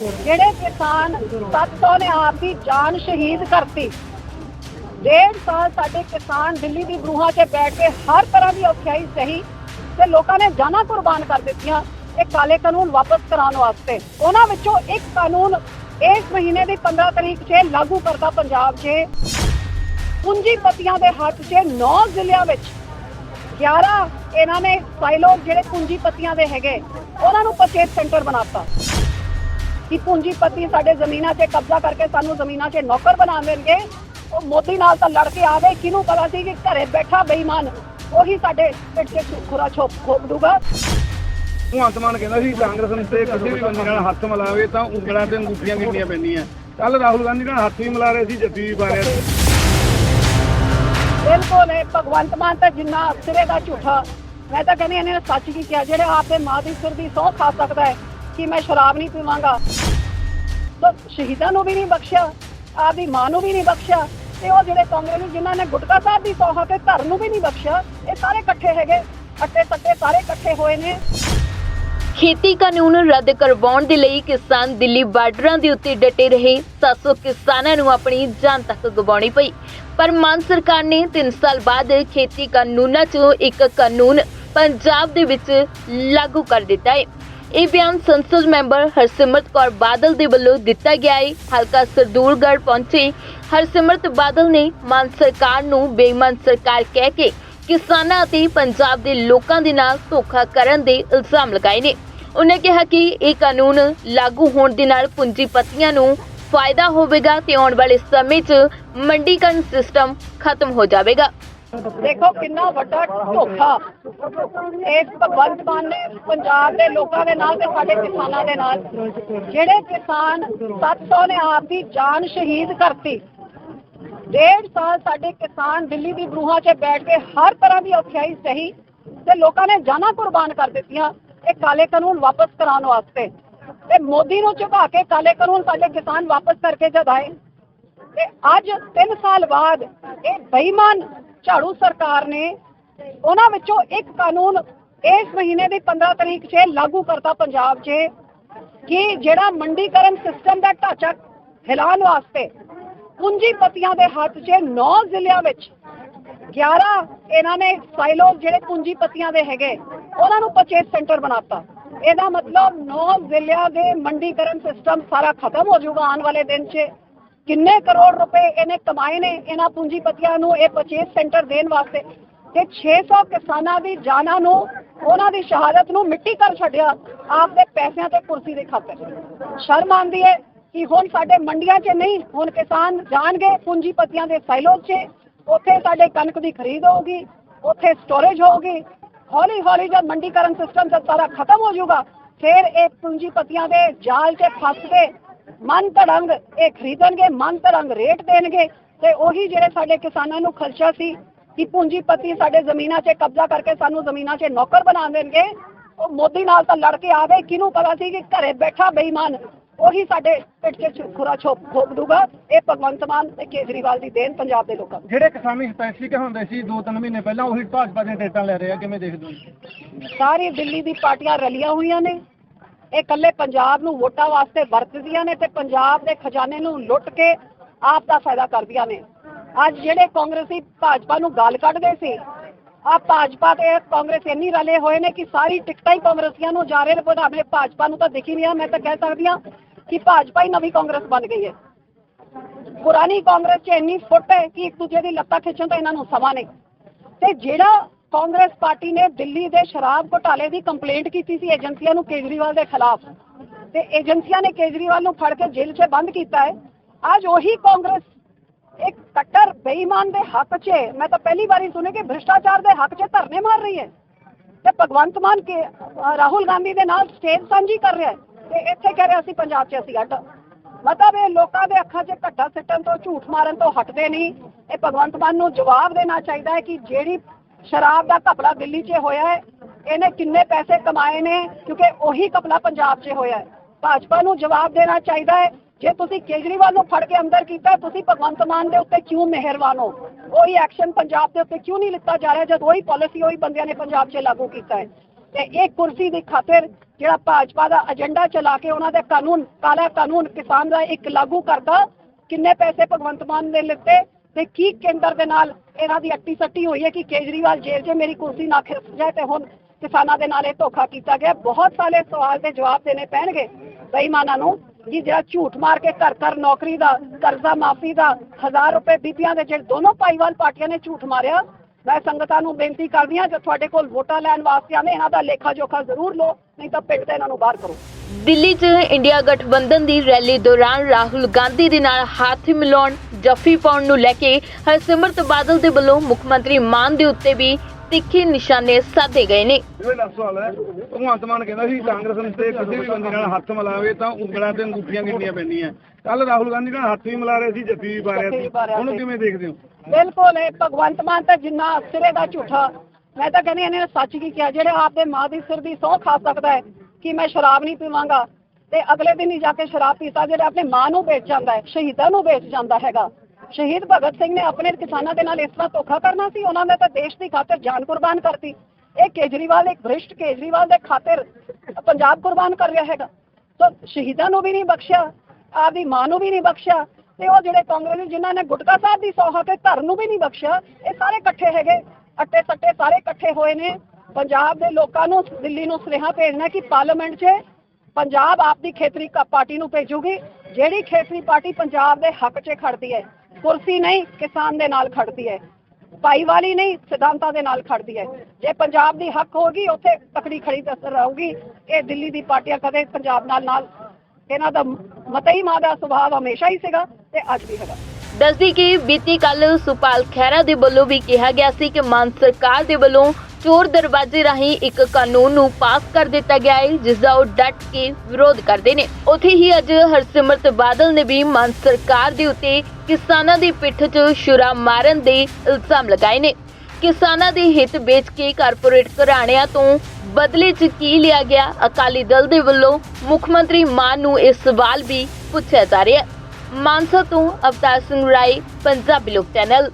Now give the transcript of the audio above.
ਜਿਹੜੇ ਕਿਸਾਨ 700 ਨੇ ਆਪ ਦੀ ਜਾਨ ਸ਼ਹੀਦ ਕਰਤੀ। ਡੇਢ ਸਾਲ ਸਾਡੇ ਕਿਸਾਨ ਦਿੱਲੀ ਦੀ ਬਰੂਹਾਂ 'ਚ ਬੈਠ ਕੇ ਹਰ ਤਰ੍ਹਾਂ ਦੀ ਔਖਿਆਈ ਸਹੀ ਤੇ ਲੋਕਾਂ ਨੇ ਜਾਨਾਂ ਕੁਰਬਾਨ ਕਰ ਦਿੱਤੀਆਂ ਇਹ ਕਾਲੇ ਕਾਨੂੰਨ ਵਾਪਸ ਕਰਾਉਣ ਵਾਸਤੇ। ਉਹਨਾਂ ਵਿੱਚੋਂ ਇੱਕ ਕਾਨੂੰਨ ਇਸ ਮਹੀਨੇ ਦੀ 15 ਤਰੀਕ 'ਚ ਲਾਗੂ ਕਰਦਾ ਪੰਜਾਬ 'ਚ। ਪੂੰਜੀਪਤੀਆਂ ਦੇ ਹੱਥ 'ਚ 9 ਜ਼ਿਲ੍ਹਿਆਂ ਵਿੱਚ 11 ਇਹਨਾਂ ਨੇ ਸਾਈਲੋ ਜਿਹੜੇ ਪੂੰਜੀਪਤੀਆਂ ਦੇ ਹੈਗੇ, ਉਹਨਾਂ ਨੂੰ ਪਰਚੇਸ ਸੈਂਟਰ ਬਣਾਤਾ ਕਿ ਪੂੰਜੀਪਤੀ ਸਾਡੇ ਜ਼ਮੀਨਾਂ 'ਤੇ ਕਬਜ਼ਾ ਕਰਕੇ ਸਾਨੂੰ ਜ਼ਮੀਨਾਂ 'ਤੇ ਨੌਕਰ ਬਣਾ ਦੇਣਗੇ ਉਹ ਮੋਦੀ ਨਾਲ ਤਾਂ ਲੜ ਕੇ ਆ ਗਏ ਕਿਹਨੂੰ ਪਤਾ ਸੀ ਕਿ ਘਰੇ ਬੈਠਾ ਬੇਈਮਾਨ ਉਹੀ ਸਾਡੇ ਪਿੱਠ 'ਤੇ ਖੁਰਾ ਛੋਪ ਖੋਪ ਦੂਗਾ। ਭਗਵੰਤ ਮਾਨ ਕਹਿੰਦਾ ਸੀ ਕਾਂਗਰਸ ਨੂੰ ਤੇ ਕਿਸੇ ਵੀ ਬੰਦੇ ਨਾਲ ਹੱਥ ਮਿਲਾਵੇ ਤਾਂ ਉਂਗਲਾਂ ਤੇ ਅੰਗੂਠੀਆਂ ਗਿਣਨੀਆਂ ਪੈਂਦੀਆਂ। ਕੱਲ ਰਾਹੁਲ ਗਾਂਧੀ ਨਾਲ ਹੱਥ ਵੀ ਮਿਲਾ ਰਹੇ ਸੀ ਜੱਫੀ ਵੀ ਪਾ ਰਹੇ ਸੀ। ਬਿਲਕੁਲ ਇਹ ਭਗਵੰਤ ਮਾਨ ਤਾਂ ਜਿੰਨਾ ਸਿਰੇ ਦਾ ਝੂਠਾ। ਮੈਂ ਤਾਂ ਕਹਿੰਦੀ ਇਹਨੇ ਸੱਚ ਕੀ ਕਿਹਾ? ਜਿਹੜੇ ਆਪਦੇ ਮਾਂ ਦੀ ਸਿਰ ਦੀ ਸਹੁੰ ਖਾ ਸਕਦਾ ਹੈ ਕਿ ਮੈਂ ਸ਼ਰਾਬ ਨਹੀਂ ਪੀਵਾਂਗਾ। ਤਾਂ ਸ਼ਹੀਦਾਂ ਨੂੰ ਵੀ ਨਹੀਂ ਬਖਸ਼ਿਆ, ਆਪਦੀ ਮਾਂ ਨੂੰ ਵੀ ਨਹੀਂ ਬਖਸ਼ਿਆ, ਤੇ ਉਹ ਜਿਹੜੇ ਕਾਂਗਰਸੀ ਜਿਨ੍ਹਾਂ ਨੇ ਗੁਟਕਾ ਸਾਹਿਬ ਦੀ ਸੌਹਾ ਤੇ ਘਰ ਨੂੰ ਵੀ ਨਹੀਂ ਬਖਸ਼ਿਆ, ਇਹ ਸਾਰੇ ਇਕੱਠੇ ਹੈਗੇ ਅੱਟੇ ਸੱਟੇ ਸਾਰੇ ਇਕੱਠੇ ਹੋਏ ਨੇ। ਖੇਤੀ ਕਾਨੂੰਨ ਰੱਦ ਕਰਵਾਉਣ ਦੇ ਲਈ ਕਿਸਾਨ ਦਿੱਲੀ ਬਾਰਡਰਾਂ ਦੇ ਉੱਤੇ ਡਟੇ ਰਹੇ। 700 ਕਿਸਾਨਾਂ ਨੂੰ ਆਪਣੀ ਜਾਨ ਤੱਕ ਗਵਾਉਣੀ ਪਈ। ਪਰ ਮਾਨ ਸਰਕਾਰ ਨੇ 3 ਸਾਲ ਬਾਅਦ ਖੇਤੀ ਕਾਨੂੰਨਾਂ 'ਚੋਂ ਇੱਕ ਕਾਨੂੰਨ ਪੰਜਾਬ ਦੇ ਵਿੱਚ ਲਾਗੂ ਕਰ ਦਿੱਤਾ ਹੈ। ਇਹ ਬਿਆਨ ਸੰਸਦ ਮੈਂਬਰ ਹਰਸਿਮਰਤ ਕੌਰ ਬਾਦਲ ਦੇ ਵੱਲੋਂ ਦਿੱਤਾ ਗਿਆ ਹੈ ਹਲਕਾ ਸਰਦੂਲਗੜ੍ਹ ਪਹੁੰਚੇ। ਹਰਸਿਮਰਤ ਬਾਦਲ ਨੇ ਮਾਨ ਸਰਕਾਰ ਨੂੰ ਬੇਈਮਾਨ ਸਰਕਾਰ ਕਹਿ ਕੇ ਕਿਸਾਨਾਂ ਅਤੇ ਪੰਜਾਬ ਦੇ ਲੋਕਾਂ ਦੇ ਨਾਲ ਧੋਖਾ ਕਰਨ ਦੇ ਇਲਜ਼ਾਮ ਲਗਾਏ ਨੇ। ਉਹਨੇ ਕਿਹਾ ਕਿ ਇਹ ਕਾਨੂੰਨ ਲਾਗੂ ਹੋਣ ਦੇ ਨਾਲ ਪੂੰਜੀਪਤੀਆਂ ਨੂੰ ਫਾਇਦਾ ਹੋਵੇਗਾ ਤੇ ਆਉਣ ਵਾਲੇ ਸਮੇਂ 'ਚ ਮੰਡੀਕਰਨ ਸਿਸਟਮ ਖਤਮ ਹੋ ਜਾਵੇਗਾ। ਦੇਖੋ ਕਿੰਨਾ ਵੱਡਾ ਧੋਖਾ। ਇਸ ਭਗਵੰਤ ਮਾਨ ਨੇ ਪੰਜਾਬ ਦੇ ਲੋਕਾਂ ਦੇ ਨਾਲ ਤੇ ਸਾਡੇ ਕਿਸਾਨਾਂ ਦੇ ਨਾਲ। ਜਿਹੜੇ ਕਿਸਾਨ 700 ਨੇ ਆਪ ਦੀ ਜਾਨ ਸ਼ਹੀਦ ਕਰਤੀ। ਡੇਢ ਸਾਲ ਸਾਡੇ ਕਿਸਾਨ ਦਿੱਲੀ ਦੀ ਬਰੂਹਾਂ 'ਚ ਬੈਠ ਕੇ ਹਰ ਤਰ੍ਹਾਂ ਦੀ ਔਖਿਆਈ ਸਹੀ ਤੇ ਲੋਕਾਂ ਨੇ ਜਾਨਾਂ ਕੁਰਬਾਨ ਕਰ ਦਿੱਤੀਆਂ ਇਹ ਕਾਲੇ ਕਾਨੂੰਨ ਵਾਪਸ ਕਰਾਉਣ ਵਾਸਤੇ। ਤੇ ਮੋਦੀ ਨੂੰ ਝੁਕਾ ਕੇ ਕਾਲੇ ਕਾਨੂੰਨ ਸਾਡੇ ਕਿਸਾਨ ਵਾਪਸ ਕਰਕੇ ਜਦਾਏ ਤੇ ਅੱਜ 3 ਸਾਲ ਬਾਅਦ ਇਹ ਬੇਈਮਾਨ ਝਾੜੂ ਸਰਕਾਰ ਨੇ ਉਹਨਾਂ ਵਿੱਚੋਂ ਇੱਕ ਕਾਨੂੰਨ ਇਸ ਮਹੀਨੇ ਦੀ 15 ਤਰੀਕ 'ਚ ਲਾਗੂ ਕਰਤਾ ਪੰਜਾਬ 'ਚ ਕਿ ਜਿਹੜਾ ਮੰਡੀਕਰਨ ਸਿਸਟਮ ਦਾ ਢਾਂਚਾ ਹਿਲਾਉਣ ਵਾਸਤੇ ਪੂੰਜੀਪਤੀਆਂ ਦੇ ਹੱਥ 'ਚ 9 ਜ਼ਿਲ੍ਹਿਆਂ ਵਿੱਚ 11 ਇਹਨਾਂ ਨੇ ਸਾਈਲੋ ਜਿਹੜੇ ਪੂੰਜੀਪਤੀਆਂ ਦੇ ਹੈਗੇ, ਉਹਨਾਂ ਨੂੰ ਪਰਚੇਸ ਸੈਂਟਰ ਬਣਾਤਾ। ਇਹਦਾ ਮਤਲਬ 9 ਜ਼ਿਲ੍ਹਿਆਂ ਦੇ ਮੰਡੀਕਰਨ ਸਿਸਟਮ ਸਾਰਾ ਖਤਮ ਹੋ ਜਾਊਗਾ ਆਉਣ ਵਾਲੇ ਦਿਨ 'ਚ। ਕਿੰਨੇ ਕਰੋੜ ਰੁਪਏ ਇਹਨੇ ਕਮਾਏ ਨੇ ਇਹਨਾਂ ਪੂੰਜੀਪਤੀਆਂ ਨੂੰ ਇਹ ਪਰਚੇਸ ਸੈਂਟਰ ਦੇਣ ਵਾਸਤੇ। ਤੇ 600 ਕਿਸਾਨਾਂ ਦੀ ਜਾਨਾਂ ਨੂੰ, ਉਹਨਾਂ ਦੀ ਸ਼ਹਾਦਤ ਨੂੰ ਮਿੱਟੀ ਕਰ ਛੱਡਿਆ, ਆਪਦੇ ਪੈਸਿਆਂ ਤੇ ਕੁਰਸੀ ਦੇ ਖਾਤਰ ਸ਼ਰਮ ਆਉਂਦੀ ਹੈ ਕਿ ਹੁਣ ਸਾਡੇ ਮੰਡੀਆਂ 'ਚ ਨਹੀਂ, ਹੁਣ ਕਿਸਾਨ ਜਾਣਗੇ ਪੂੰਜੀਪਤੀਆਂ ਦੇ ਸਾਈਲੋਜ਼ 'ਚ, ਉੱਥੇ ਸਾਡੇ ਕਣਕ ਦੀ ਖਰੀਦ ਹੋਊਗੀ, ਉੱਥੇ ਸਟੋਰੇਜ ਹੋਊਗੀ। ਹੌਲੀ ਹੌਲੀ ਜਦ ਮੰਡੀਕਰਨ ਸਿਸਟਮ ਜਦ ਸਾਰਾ ਖਤਮ ਹੋ ਜਾਊਗਾ, ਫਿਰ ਇਹ ਪੂੰਜੀਪਤੀਆਂ ਦੇ ਜਾਲ 'ਚ ਫਸ ਕੇ ਮਨ ਤੜੰਗ ਇਹ ਖਰੀਦਣਗੇ ਮਨ ਤੜੰਗ ਰੇਟ ਦੇਣਗੇ। ਤੇ ਉਹੀ ਜਿਹੜੇ ਸਾਡੇ ਕਿਸਾਨਾਂ ਨੂੰ ਖਰਚਾ ਸੀ ਕਿ ਪੂੰਜੀਪਤੀ ਸਾਡੇ ਜ਼ਮੀਨਾਂ 'ਚ ਕਬਜ਼ਾ ਕਰਕੇ ਸਾਨੂੰ ਜ਼ਮੀਨਾਂ 'ਚ ਨੌਕਰ ਬਣਾ ਦੇਣਗੇ ਉਹ ਮੋਦੀ ਨਾਲ ਤਾਂ ਲੜ ਕੇ ਆ ਗਏ। ਕਿਹਨੂੰ ਪਤਾ ਸੀ ਕਿ ਘਰੇ ਬੈਠਾ ਬੇਈਮਾਨ ਉਹੀ ਸਾਡੇ ਪਿੱਠ 'ਚ ਖੁਰਾ ਛੋਪ ਖੋਪ ਦੂਗਾ ਇਹ ਭਗਵੰਤ ਮਾਨ ਤੇ ਕੇਜਰੀਵਾਲ ਦੀ ਦੇਣ ਪੰਜਾਬ ਦੇ ਲੋਕਾਂ ਨੂੰ। ਜਿਹੜੇ ਕਿਸਾਨੀ ਸਪੈਸ਼ਲੀ ਹੁੰਦੇ ਸੀ 2-3 ਮਹੀਨੇ ਪਹਿਲਾਂ ਉਹੀ ਭਾਜਪਾ ਦੀਆਂ ਡੇਟਾਂ ਲੈ ਰਹੇ ਆ। ਕਿਵੇਂ ਦੇਖਦੇ ਹੋ? ਸਾਰੀ ਦਿੱਲੀ ਦੀ ਪਾਰਟੀਆਂ ਰਲੀਆਂ ਹੋਈਆਂ ਨੇ। ਇਹ ਇਕੱਲੇ ਪੰਜਾਬ ਨੂੰ ਵੋਟਾਂ ਵਾਸਤੇ ਵਰਤਦੀਆਂ ਨੇ ਤੇ ਪੰਜਾਬ ਦੇ ਖਜ਼ਾਨੇ ਨੂੰ ਲੁੱਟ ਕੇ ਆਪ ਦਾ ਫਾਇਦਾ ਕਰਦੀਆਂ ਨੇ। ਅੱਜ ਜਿਹੜੇ ਕਾਂਗਰਸੀ ਭਾਜਪਾ ਨੂੰ ਗਾਲ ਕੱਢਦੇ ਸੀ ਆ ਭਾਜਪਾ ਤੇ ਕਾਂਗਰਸ ਇੰਨੀ ਰਲੇ ਹੋਏ ਨੇ ਕਿ ਸਾਰੀ ਟਿਕਟਾਂ ਹੀ ਕਾਂਗਰਸੀਆਂ ਨੂੰ ਜਾ ਰਹੇ ਨੇ ਭਾਵੇਂ ਭਾਜਪਾ ਨੂੰ ਤਾਂ ਦਿਖ ਹੀ ਨਹੀਂ ਆ। ਮੈਂ ਤਾਂ ਕਹਿ ਸਕਦੀ ਹਾਂ ਕਿ ਭਾਜਪਾ ਹੀ ਨਵੀਂ ਕਾਂਗਰਸ ਬਣ ਗਈ ਹੈ। ਪੁਰਾਣੀ ਕਾਂਗਰਸ 'ਚ ਇੰਨੀ ਫੁੱਟ ਹੈ ਕਿ ਇੱਕ ਦੂਜੇ ਦੀ ਲੱਤਾਂ ਖਿੱਚਣ ਤੋਂ ਇਹਨਾਂ ਨੂੰ ਸਮਾਂ ਨਹੀਂ। ਤੇ ਜਿਹੜਾ ਕਾਂਗਰਸ ਪਾਰਟੀ ਨੇ ਦਿੱਲੀ ਦੇ ਸ਼ਰਾਬ ਘੁਟਾਲੇ ਦੀ ਕੰਪਲੇਂਟ ਕੀਤੀ ਸੀ ਏਜੰਸੀਆਂ ਨੂੰ ਕੇਜਰੀਵਾਲ ਦੇ ਖਿਲਾਫ। ਤੇ ਏਜੰਸੀਆਂ ਨੇ ਕੇਜਰੀਵਾਲ ਨੂੰ ਫੜ ਕੇ ਜੇਲ੍ਹ 'ਚ ਬੰਦ ਕੀਤਾ ਹੈ। ਅੱਜ ਉਹੀ ਕਾਂਗਰਸ ਇੱਕ ਕੱਟਰ ਬੇਈਮਾਨ ਦੇ ਹੱਕ 'ਚ ਮੈਂ ਤਾਂ ਪਹਿਲੀ ਵਾਰੀ ਸੁਣੇ ਕਿ ਭ੍ਰਿਸ਼ਟਾਚਾਰ ਦੇ ਹੱਕ 'ਚ ਧਰਨੇ ਮਾਰ ਰਹੀ ਹੈ। ਤੇ ਭਗਵੰਤ ਮਾਨ ਕੇ ਰਾਹੁਲ ਗਾਂਧੀ ਦੇ ਨਾਲ ਸਟੇਜ ਸਾਂਝੀ ਕਰ ਰਿਹਾ ਹੈ। ਤੇ ਇੱਥੇ ਕਹਿ ਰਿਹਾ ਅਸੀਂ ਪੰਜਾਬ 'ਚ ਅਸੀਂ ਅੱਡ। ਮਤਲਬ ਇਹ ਲੋਕਾਂ ਦੇ ਅੱਖਾਂ 'ਚ ਘੱਟਾ ਸਿੱਟਣ ਤੋਂ, ਝੂਠ ਮਾਰਨ ਤੋਂ ਹਟਦੇ ਨਹੀਂ। ਇਹ ਭਗਵੰਤ ਮਾਨ ਨੂੰ ਜਵਾਬ ਦੇਣਾ ਚਾਹੀਦਾ ਹੈ ਕਿ ਜਿਹੜੀ ਸ਼ਰਾਬ ਦਾ ਘਪਲਾ ਦਿੱਲੀ 'ਚ ਹੋਇਆ ਹੈ। ਇਹਨੇ ਕਿੰਨੇ ਪੈਸੇ ਕਮਾਏ ਨੇ, ਕਿਉਂਕਿ ਉਹੀ ਘਪਲਾ ਪੰਜਾਬ 'ਚ ਹੋਇਆ ਹੈ। ਭਾਜਪਾ ਨੂੰ ਜਵਾਬ ਦੇਣਾ ਚਾਹੀਦਾ ਹੈ। ਜੇ ਤੁਸੀਂ ਕੇਜਰੀਵਾਲ ਨੂੰ ਫੜ ਕੇ ਅੰਦਰ ਕੀਤਾ, ਤੁਸੀਂ ਭਗਵੰਤ ਮਾਨ ਦੇ ਉੱਤੇ ਕਿਉਂ ਮਿਹਰਬਾਨ ਹੋ? ਉਹੀ ਐਕਸ਼ਨ ਪੰਜਾਬ ਦੇ ਉੱਤੇ ਕਿਉਂ ਨਹੀਂ ਲਿੱਤਾ ਜਾ ਰਿਹਾ, ਜਦ ਉਹੀ ਪਾਲਿਸੀ ਉਹੀ ਬੰਦਿਆਂ ਨੇ ਪੰਜਾਬ 'ਚ ਲਾਗੂ ਕੀਤਾ ਹੈ? ਤੇ ਇਹ ਕੁਰਸੀ ਦੀ ਖਾਤਰ ਜਿਹੜਾ ਭਾਜਪਾ ਦਾ ਏਜੰਡਾ ਚਲਾ ਕੇ ਉਹਨਾਂ ਦੇ ਕਾਨੂੰਨ, ਕਾਲਾ ਕਾਨੂੰਨ ਕਿਸਾਨ ਦਾ ਇੱਕ ਲਾਗੂ ਕਰਦਾ ਕਿੰਨੇ ਪੈਸੇ ਭਗਵੰਤ ਮਾਨ ਨੇ ਲਿੱਤੇ ਤੇ ਕੀ ਕੇਂਦਰ ਦੇ ਨਾਲ ਇਹਨਾਂ ਦੀ ਅੱਟੀ ਸੱਟੀ ਹੋਈ ਹੈ ਕਿ ਕੇਜਰੀਵਾਲ ਜੇਲ੍ਹ 'ਚ ਮੇਰੀ ਕੁਰਸੀ ਨਾ ਖਿਸ ਜਾਏ ਤੇ ਹੁਣ ਕਿਸਾਨਾਂ ਦੇ ਨਾਲ ਇਹ ਧੋਖਾ ਕੀਤਾ ਗਿਆ। ਬਹੁਤ ਸਾਰੇ ਸਵਾਲ ਦੇ ਜਵਾਬ ਦੇਣੇ ਪੈਣਗੇ ਬੇਈਮਾਨਾਂ ਨੂੰ ਕਿ ਜਿਹੜਾ ਝੂਠ ਮਾਰ ਕੇ ਘਰ ਘਰ ਨੌਕਰੀ ਦਾ, ਕਰਜ਼ਾ ਮਾਫੀ ਦਾ ਹਜ਼ਾਰ ਰੁਪਏ ਬੀਬੀਆਂ ਦੇ ਜਿਹੜੇ ਦੋਨੋਂ ਭਾਈਵਾਲ ਪਾਰਟੀਆਂ ਨੇ ਝੂਠ ਮਾਰਿਆ। ਮੈਂ ਸੰਗਤਾਂ ਨੂੰ ਬੇਨਤੀ ਕਰਦੀ ਹਾਂ, ਜੇ ਤੁਹਾਡੇ ਕੋਲ ਵੋਟਾਂ ਲੈਣ ਵਾਸਤੇ ਆਨੇ ਇਹਨਾਂ ਦਾ ਲੇਖਾ ਜੋਖਾ ਜ਼ਰੂਰ ਲਓ, ਨਹੀਂ ਤਾਂ ਪਿੱਟ ਤੇ ਇਹਨਾਂ ਨੂੰ ਬਾਹਰ ਕਰੋ। ਦਿੱਲੀ 'ਚ ਇੰਡੀਆ ਗਠਬੰਧਨ ਦੀ ਰੈਲੀ ਦੌਰਾਨ ਰਾਹੁਲ ਗਾਂਧੀ ਦੇ ਨਾਲ ਹੱਥ ਮਿਲਾਉਣ, ਜੱਫੀ ਪਾਉਣ ਨੂੰ ਲੈ ਕੇ ਹਰਸਿਮਰਤ ਬਾਦਲ ਦੇ ਵੱਲੋਂ ਮੁੱਖ ਮੰਤਰੀ ਮਾਨ ਦੇ ਉੱਤੇ ਵੀ ਤਿੱਖੇ ਨਿਸ਼ਾਨੇ ਸਾਧੇ ਗਏ ਨੇ। ਇਹ ਲਾਸਟ ਸਵਾਲ ਹੈ। ਭਗਵੰਤ ਮਾਨ ਕਹਿੰਦਾ ਸੀ ਕਾਂਗਰਸ ਨੂੰ ਤੇ ਕਿਸੇ ਵੀ ਬੰਦੇ ਨਾਲ ਹੱਥ ਮਿਲਾਵੇ ਤਾਂ ਉਂਗਲਾਂ ਤੇ ਅੰਗੂਠੀਆਂ ਗਿਣਨੀਆਂ ਪੈਂਦੀਆਂ। ਕੱਲ ਰਾਹੁਲ ਗਾਂਧੀ ਨਾਲ ਹੱਥ ਵੀ ਮਿਲਾ ਰਹੇ ਸੀ ਜੱਫੀ ਵੀ ਪਾ ਰਿਹਾ ਸੀ। ਉਹਨੂੰ ਸੀ। ਕਿਵੇਂ ਦੇਖਦੇ ਹੋ? ਬਿਲਕੁਲ ਇਹ ਭਗਵੰਤ ਮਾਨ ਤਾਂ ਜਿੰਨਾ ਸਿਰੇ ਦਾ ਝੂਠਾ। ਮੈਂ ਤਾਂ ਕਹਿੰਦੀ ਇਹਨੇ ਸੱਚ ਕੀ ਕਿਹਾ? ਜਿਹੜੇ ਆਪਦੇ ਮਾਂ ਦੀ ਸਿਰ ਦੀ ਸਹੁੰ ਖਾ ਸਕਦਾ ਹੈ ਕਿ ਮੈਂ ਸ਼ਰਾਬ ਨਹੀਂ ਪੀਵਾਂਗਾ ਤੇ ਅਗਲੇ ਦਿਨ ਹੀ ਜਾ ਕੇ ਸ਼ਰਾਬ ਪੀਤਾ ਜਿਹੜਾ ਆਪਣੇ ਮਾਂ ਨੂੰ ਵੇਚ ਜਾਂਦਾ ਹੈ ਸ਼ਹੀਦਾਂ ਨੂੰ ਵੇਚ ਜਾਂਦਾ ਹੈਗਾ। ਸ਼ਹੀਦ ਭਗਤ ਸਿੰਘ ਨੇ ਆਪਣੇ ਕਿਸਾਨਾਂ ਦੇ ਨਾਲ ਇਸ ਤਰ੍ਹਾਂ ਧੋਖਾ ਕਰਨਾ ਸੀ, ਉਹਨਾਂ ਨੇ ਤਾਂ ਦੇਸ਼ ਦੀ ਖਾਤਰ ਜਾਨ ਕੁਰਬਾਨ ਕਰਤੀ। ਇਹ ਕੇਜਰੀਵਾਲ, ਇੱਕ ਭ੍ਰਿਸ਼ਟ ਕੇਜਰੀਵਾਲ ਦੇ ਖਾਤਰ ਪੰਜਾਬ ਕੁਰਬਾਨ ਕਰ ਰਿਹਾ ਹੈਗਾ। ਸੋ ਸ਼ਹੀਦਾਂ ਨੂੰ ਵੀ ਨਹੀਂ ਬਖਸ਼ਿਆ, ਆਪਦੀ ਮਾਂ ਨੂੰ ਵੀ ਨਹੀਂ ਬਖਸ਼ਿਆ, ਤੇ ਉਹ ਜਿਹੜੇ ਕਾਂਗਰਸੀ ਜਿਨ੍ਹਾਂ ਨੇ ਗੁਟਕਾ ਸਾਹਿਬ ਦੀ ਸੌਹਾ ਤੇ ਧਰ ਨੂੰ ਵੀ ਨਹੀਂ ਬਖਸ਼ਿਆ, ਇਹ ਸਾਰੇ ਇਕੱਠੇ ਹੈਗੇ। ਅੱਟੇ ਸੱਟੇ ਸਾਰੇ ਇਕੱਠੇ ਹੋਏ ਨੇ। ਪੰਜਾਬ ਦੇ ਲੋਕਾਂ ਨੂੰ, ਦਿੱਲੀ ਨੂੰ ਸੁਨੇਹਾ ਭੇਜਣਾ ਕਿ ਪਾਰਲੀਮੈਂਟ 'ਚ ਪੰਜਾਬ ਆਪਦੀ ਖੇਤਰੀ ਪਾਰਟੀ ਨੂੰ ਭੇਜੂਗੀ। ਜਿਹੜੀ ਖੇਤਰੀ ਪਾਰਟੀ ਪੰਜਾਬ ਦੇ ਹੱਕ 'ਚ ਖੜਦੀ ਹੈ ਕੁਰਸੀ ਨਹੀਂ, ਕਿਸਾਨ ਦੇ ਨਾਲ ਖੜਦੀ ਹੈ। ਭਾਈਵਾਲੀ ਨਹੀਂ, ਸਿਧਾਂਤਾਂ ਦੇ ਨਾਲ ਖੜਦੀ ਹੈ। ਜੇ ਪੰਜਾਬ ਦੀ ਹੱਕ ਹੋਗੀ ਉੱਥੇ ਤਕੜੀ ਖੜੀ ਦਸਰ ਰਹੂਗੀ। ਇਹ ਦਿੱਲੀ ਦੀ ਪਾਰਟੀਆਂ ਕਦੇ ਪੰਜਾਬ ਨਾਲ ਨਾਲ, ਇਹਨਾਂ ਦਾ ਮਤਈ ਮਾਂ ਦਾ ਸੁਭਾਅ ਹਮੇਸ਼ਾ ਹੀ ਸੀਗਾ ਤੇ ਅੱਜ ਵੀ ਹੈਗਾ। ਦੱਸਦੀ ਕਿ ਬੀਤੀ ਕੱਲ ਸੁਪਾਲ ਖਹਿਰਾ ਦੇ ਵੱਲੋਂ ਵੀ ਕਿਹਾ ਗਿਆ ਸੀ ਕਿ ਮਾਨ ਸਰਕਾਰ ਦੇ ਵੱਲੋਂ ਚੋਰ ਦਰਵਾਜ਼ੇ ਰਾਹੀਂ ਇੱਕ ਕਾਨੂੰਨ ਨੂੰ ਪਾਸ ਕਰ ਦਿੱਤਾ ਗਿਆ ਹੈ, ਜਿਸ ਦਾ ਉਹ ਡਟ ਕੇ ਵਿਰੋਧ ਕਰਦੇ ਨੇ। ਉੱਥੇ ਹੀ ਅੱਜ ਹਰਸਿਮਰਤ ਬਾਦਲ ਨੇ ਵੀ ਮਾਨ ਸਰਕਾਰ ਦੇ ਉੱਤੇ ਕਿਸਾਨਾਂ ਦੀ ਪਿੱਠ 'ਚ ਛੁਰਾ ਮਾਰਨ ਦੇ ਇਲਜ਼ਾਮ ਲਗਾਏ ਨੇ। ਕਿਸਾਨਾਂ ਦੇ ਹਿੱਤ ਵੇਚ ਕੇ ਕਾਰਪੋਰੇਟ ਘਰਾਣਿਆਂ ਤੋਂ ਬਦਲੇ 'ਚ ਕੀ ਲਿਆ ਗਿਆ? ਅਕਾਲੀ ਦਲ ਦੇ ਵੱਲੋਂ ਮੁੱਖ ਮੰਤਰੀ ਮਾਨ ਨੂੰ ਇਹ ਸਵਾਲ ਵੀ ਪੁੱਛਿਆ ਜਾ ਰਿਹਾ ਹੈ। ਮਾਨਸਾ ਤੋਂ ਅਵਤਾਰ ਸਿੰਘ ਰਾਏ, ਪੰਜਾਬੀ ਲੋਕ ਚੈਨਲ।